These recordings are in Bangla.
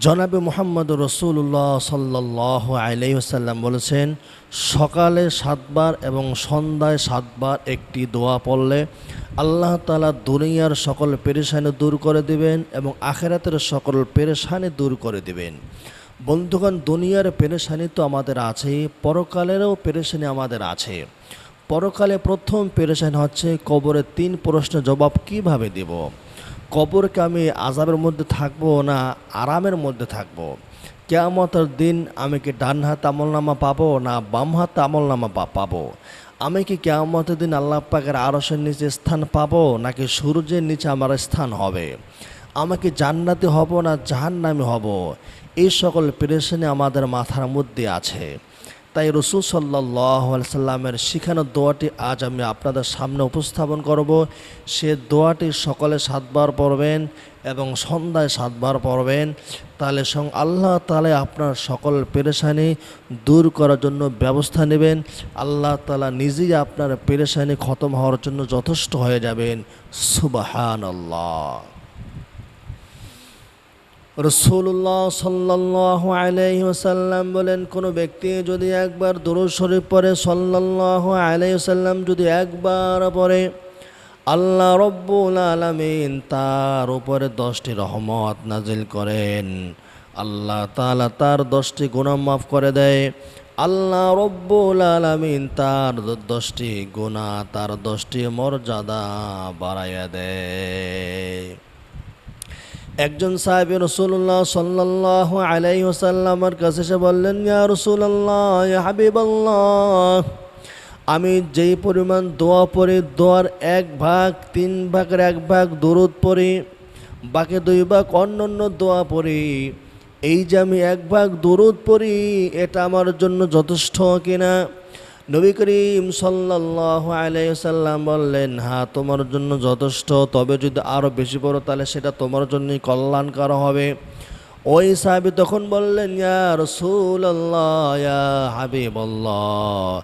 জনাবে মোহাম্মদ রসুল্লাহ সাল্লাহ আলাইসাল্লাম বলেছেন, সকালে সাতবার এবং সন্ধ্যায় সাতবার একটি দোয়া পড়লে আল্লাহ তালা দুনিয়ার সকল পেরেশানি দূর করে দিবেন এবং আখেরাতের সকল পেরেশানি দূর করে দিবেন। বন্ধুগণ, দুনিয়ার পেরেশানি তো আমাদের আছেই, পরকালেরও পেরেশানি আমাদের আছে। পরকালে প্রথম পেরেশানি হচ্ছে কবরের তিন প্রশ্নের জবাব কীভাবে দেব? কবরকে আমি আজাবের মধ্যে থাকব না আরামের মধ্যে থাকব? কেয়ামতের দিন আমি কি ডান হাত আমলনামা পাবো না বাম হাত আমলনামা পাবো? আমি কি কেয়ামতের দিন আল্লাহ পাকের আরসের নিচে স্থান পাবো নাকি সূর্যের নিচে আমার স্থান হবে? আমাকে জান্নাতি হব না জাহান্নামি হব? এই সকল পেরেশানি আমাদের মাথার মধ্যে আছে। তাই রসুল সাল্লাহ সাল্লামের শিখানো দোয়াটি আজ আমি আপনাদের সামনে উপস্থাপন করব। সে দোয়াটি সকলে সাতবার পড়বেন এবং সন্ধ্যায় সাতবার পড়বেন। তাহলে সং আল্লাহ তালে আপনার সকল পেরেশানি দূর করার জন্য ব্যবস্থা নেবেন। আল্লাহ তালা নিজেই আপনার পেরেশানি খতম হওয়ার জন্য যথেষ্ট হয়ে যাবেন। সুবাহান আল্লাহ রসুল্লাহ সাল্লাহ আলাইহি ওসাল্লাম বলেন, কোনো ব্যক্তি যদি একবার দুরুদ শরীফ পড়ে সাল্লাহ আলাইহি ওসাল্লাম যদি একবার পড়ে, আল্লাহ রব্বুল আলমিন তার উপরে দশটি রহমত নাজিল করেন। আল্লাহ তালা তার দশটি গুনাহ মাফ করে দেয়। আল্লাহ রব্বুল আলমিন তার দশটি গুণা তার দশটি মর্যাদা বাড়াইয়া দেয়। একজন সাহেব রসুল্লাহ সাল্লাহ আলাই ওসাল্লামার কাছে এসে বললেন, ইয়া রসুল্লাহ হাবিবাল্লাহ, আমি যেই পরিমাণ দোয়া পড়ি, দোয়ার এক ভাগ, তিন ভাগের এক ভাগ দরুদ পড়ি, বাকি দুই ভাগ অন্য অন্য দোয়া পড়ি। এই যে আমি এক ভাগ দরুদ পড়ি, এটা আমার জন্য যথেষ্ট কিনা? নবী করিম সাল্লাহ আলাইসাল্লাম বললেন হ্যাঁ তোমার জন্য যথেষ্ট, তবে যদি আরও বেশি পড়ো তাহলে সেটা তোমার জন্যই কল্যাণকর হবে। ওই সাহেব তখন বললেন, ইয়া রসুল্লাহ ইয়া হাবিবল্লাহ,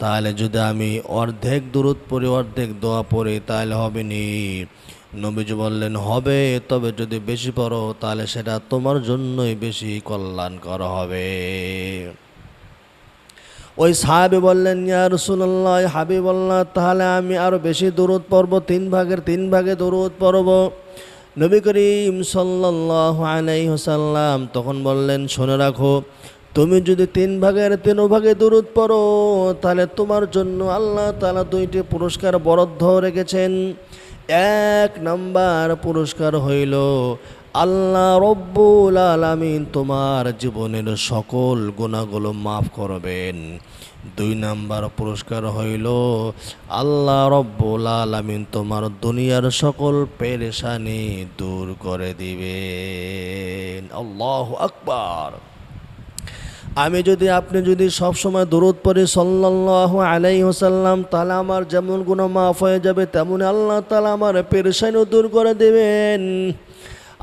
তাহলে যদি আমি অর্ধেক দূরত পড়ি, অর্ধেক দোয়া পড়ি, তাহলে হবে নি। নবীজি বললেন, হবে, তবে যদি বেশি পড়ো, তাহলে সেটা তোমার জন্যই বেশি কল্যাণকর হবে। ওই সাহাবি বললেন, ইয়া রসুল্লাহ হাবিবল্লাহ, তাহলে আমি আরও বেশি দূরত পড়ব, তিন ভাগের তিন ভাগে দূরত পড়ব। নবী করিম সাল্লাহ আলাই হোসাল্লাম তখন বললেন, শুনে রাখো, তুমি যদি তিন ভাগের তিন ভাগে দূরত পড়ো, তাহলে তোমার জন্য আল্লাহ তালা দুইটি পুরস্কার বরাদ্দ রেখেছেন। এক নাম্বার পুরস্কার হইল আল্লাহ রব্বুল আলামিন তোমার জীবনের সকল গুণাগুলো মাফ করবেন। দুই নাম্বার পুরস্কার হইল, আল্লাহ রব্বুল আলামিন তোমার দুনিয়ার সকল পেরেশানি দূর করে দিবেন। আল্লাহ আকবার। আমি যদি, আপনি যদি সব সময় দরুদ পড়ি সাল্লাহ আলাই হোসাল্লাম তাহলে আমার যেমন গুণ মাফ হয়ে যাবে, তেমন আল্লাহ তালা আমার পেরেশানিও দূর করে দেবেন।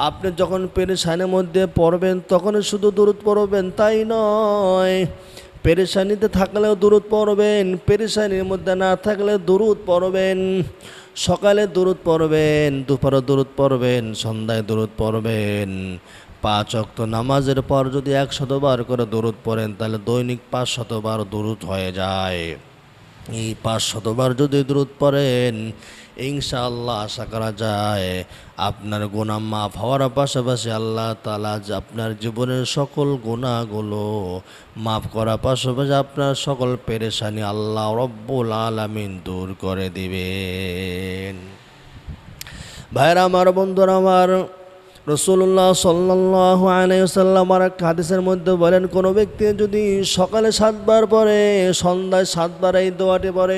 আপনি যখন পেরেশানির মধ্যে পড়বেন তখন শুধু দূরত পড়বেন, তাই নয়। পেরেশানিতে থাকলেও দূরত পড়বেন, পেরেশানির মধ্যে না থাকলে দূরত পড়বেন। সকালে দূরত পড়বেন, দুপুরে দূরত পড়বেন, সন্ধ্যায় দূরত পড়বেন। পাঁচ অক্ত নামাজের পর যদি এক শতবার করে দূরত পড়েন, তাহলে দৈনিক পাঁচ শতবার দূরত হয়ে যায়। এই পাঁচ শতবার যদি দূরত পড়েন ইনশাআল্লাহ আশা করা যায় আপনার গোনা মাফ হওয়ার পাশাপাশি আল্লাহ তালা আপনার জীবনের সকল গোনাগুলো মাফ করার পাশাপাশি আপনার সকল পেরেশানি আল্লাহ রব্বুল আলামিন দূর করে দিবেন। ভাইরা আমার, বন্ধুরা আমার রসুল্লাহ সাল্লাহ আলাইসাল্লাম আর একটা হাদিসের মধ্যে বলেন, কোনো ব্যক্তি যদি সকালে সাতবার পরে সন্ধ্যায় সাতবার এই দোয়াটি পড়ে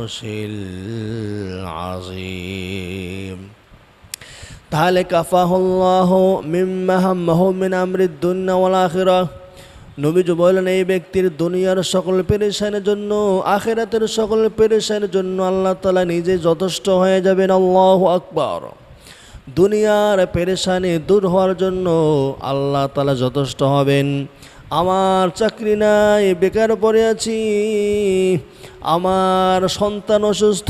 العرش العظيم তাহলে কাফাহুল্লাহ মিম্মাহাম্মাহ মিন আমরিদ দুনিয়া ওয়াল আখিরাহ নবীজি বললেন এই ব্যক্তির দুনিয়ার সকল পেরেশানের জন্য আখেরাতের সকল পেরেশানের জন্য আল্লাহ তালা নিজে যথেষ্ট হয়ে যাবেন আল্লাহ আকবর দুনিয়ার পেরেশানি দূর হওয়ার জন্য আল্লাহ তালা যথেষ্ট হবেন আমার চাকরি নাই, বেকার পড়ে আছি। আমার সন্তান অসুস্থ,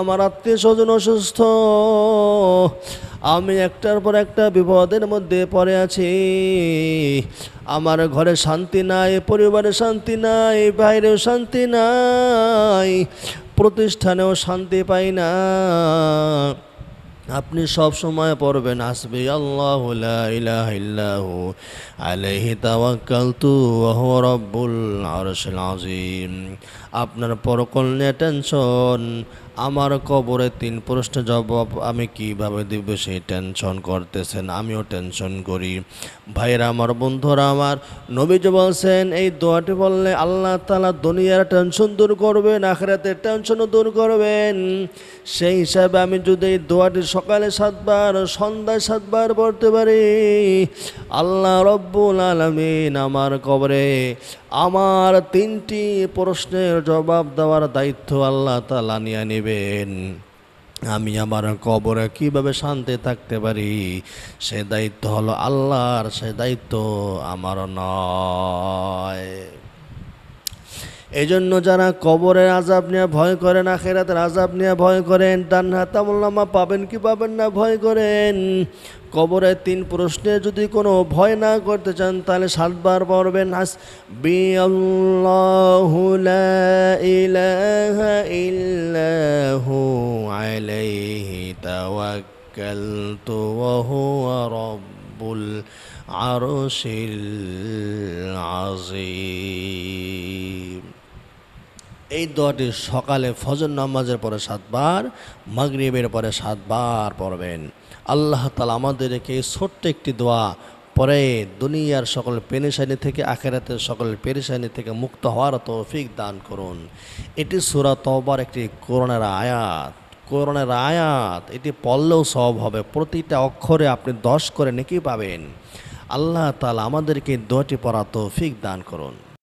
আমার আত্মীয় স্বজন অসুস্থ। আমি একটার পর একটা বিপদের মধ্যে পড়ে আছি। আমার ঘরে শান্তি নাই, পরিবারে শান্তি নাই, বাইরেও শান্তি নাই, প্রতিষ্ঠানেও শান্তি পাই না। আপনি সব সময় পড়বেন আসবে আল্লাহ ইলাহা ইল্লাহু আলাইহি তাওয়াক্কালতু ওয়া রাব্বুল আরশিল আযীম। আপনার টেনশন আমার কবরে তিন প্রশ্নের জবাব আমি কীভাবে দিব সেই টেনশন করতেছেন, আমিও টেনশন করি। ভাইরা আমার, বন্ধুরা আমার, নবীজি বলছেন, এই দোয়াটি বললে আল্লাহ তালা দুনিয়ার টেনশন দূর করবেন, আখরাতের টেনশনও দূর করবেন। সেই হিসাবে আমি যদি এই দোয়াটি সকালে সাতবার, সন্ধ্যায় সাতবার পড়তে পারি, আল্লাহ রব্বুল আলমিন আমার কবরে আমার তিনটি প্রশ্নের জবাব দেওয়ার দায়িত্ব আল্লাহ তালা নিয়ে নেবেন। আমি আমার কবরে কীভাবে শান্তি থাকতে পারি? সে দায়িত্ব হলো আল্লাহর, সে দায়িত্ব আমার নয়। এই জন্য যারা কবরের আজাব নিয়ে ভয় করেন, আখেরাতের আজাব নিয়ে ভয় করেন, ডান হাতামুল্লামা পাবেন কি পাবেন না ভয় করেন। কবরে তিন প্রশ্নে যদি কোনো ভয় না করতে চান, তাহলে সাতবার পড়বেন, হাস বি আল্লাহু লা ইলাহা ইল্লাহু আলাইহি তাওয়াক্কালতু এই দোয়াটি সকালে ফজর নামাজের পরে সাতবার, মাগরিবের পরে সাতবার পড়বেন। আল্লাহ তালা আমাদেরকে ছোট্ট একটি দোয়া পরে দুনিয়ার সকল পেরেশানি থেকে, আখেরাতের সকল পেরেশানি থেকে মুক্ত হওয়ার তৌফিক দান করুন। এটি সুরা তবার একটি করোনার আয়াত। করোনার আয়াত, এটি পড়লেও সব হবে। প্রতিটা অক্ষরে আপনি দশ করে নেকি পাবেন। আল্লাহ তালা আমাদেরকে দোয়াটি পড়া তৌফিক দান করুন।